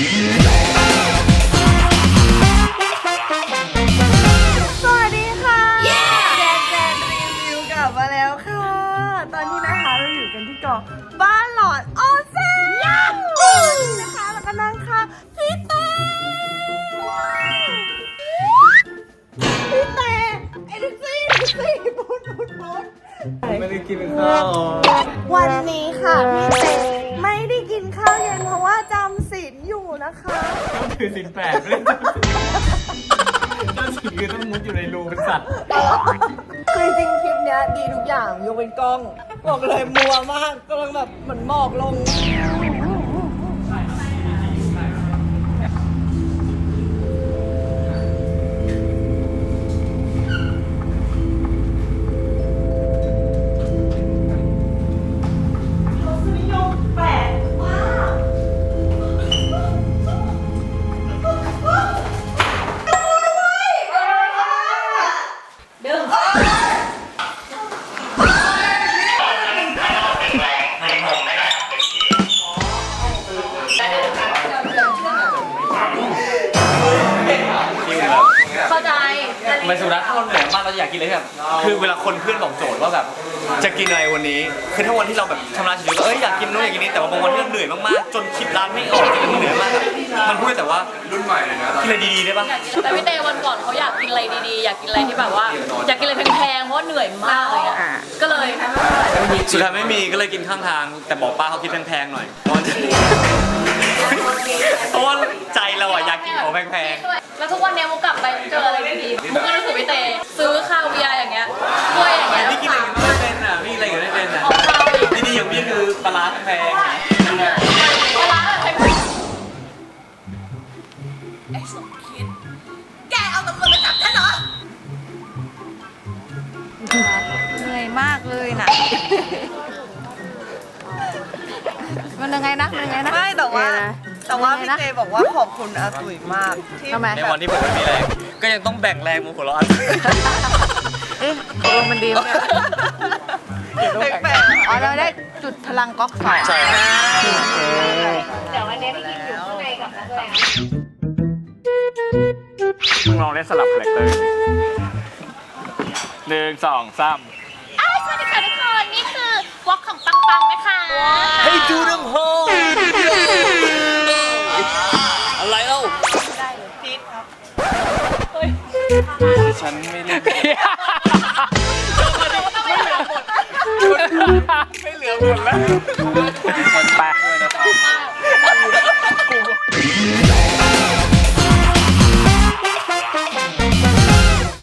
สวัสดีค่ะแจนแจนรีวิวกลับมาแล้วค่ะ ตอนนี้นะคะเราอยู่กันที่เกาะบ้านหลอดออนเซ็นนี่นะคะแล้วก็นั่งค่ะพี่เต้พี่เต้เอ็นซี่เอ็นซี่พูดพูดพูด ไม่ได้กินข้าววันนี้ค่ะพี่เต้ไม่ได้กินข้าวเย็นเพราะว่าจำ ลอยู่นะคะคือสินแปดไม่ได้ก็สิคือต้องมุดอยู่ในรูเป็นสัตว์คือจริงๆคลิปเนี้ยดีทุกอย่างยกเป็นกล้อง บอกเลยมัวมากกำลังแบบเหมือนหมอกลง ไมสุรัตน์ถ้าเราเหนื่อยมากเราอยากกินอะไรที่แบบคือเวลาคนเพื่อนบอกโจทย์ว่าแบบจะกินอะไรวันนี้ คือถ้าวันที่เราแบบทำงานชิวๆก็เอ้ยอยากกินนู้นอยากกินนี้แต่ว่าบางวันที่เราเหนื่อยมากๆจนคิดร้านไม่ออกจนเหนื่อยมากอะมันพูดได้แต่ว่ารุ่นใหม่เลยนะกินอะไรดีๆได้ปะแต่พี่เตวันก่อนเขาอยากกินอะไรดีๆ อยากกินอะไรที่แบบว่า อยากกินอะไรแพงๆเพราะว่าเหนื่อยมากเลยอะก็เลยสุดท้ายไม่มีก็เลยกินข้างทาง แต่บอกป้าเขาคิดแพงๆหน่อยเพราะว่าเพราะว่าใจเราอะอยากกินของแพงๆ พี่เตซื้อข้าวเบียร์อย่างเงี้ยถ้วยอย่างเงี้ยนี่กินอะไรกันไม่เป็นอะนี่อะไรกันไม่เป็นอะออกข้าวอีกดีๆอย่างพี่คือปลาร้าแพงเวลาแบบแพงเหนื่อยมากเลยนะมันยังไงนะมันยังไงนะ ไม่แต่ว่าเออนะแต่ว่ายังพี่ไงนะเจบอกว่าขอบคุณอาตุ๋ยมากที่ทำไมในวันที่ผมไม่มีแรง ก็ยังต้องแบ่งแรงมาหัวเราะเอ๊ะตกลงมันดีไหมเนี่ยแปลกๆอ๋อเราได้จุดพลังก๊อกสอง ใช่ครับเดี๋ยววันนี้พี่กินอยู่ข้างในกับนักแสดงมึงลองเล่นสลับคาแรคเตอร์หนึ่งสองสาม อ้าวสวัสดีค่ะทุกคน นี่คือวอล์กของปังปังนะคะ ให้ดูน้ำโฉันไม่เล่นไม่เหลือหมดแล้ว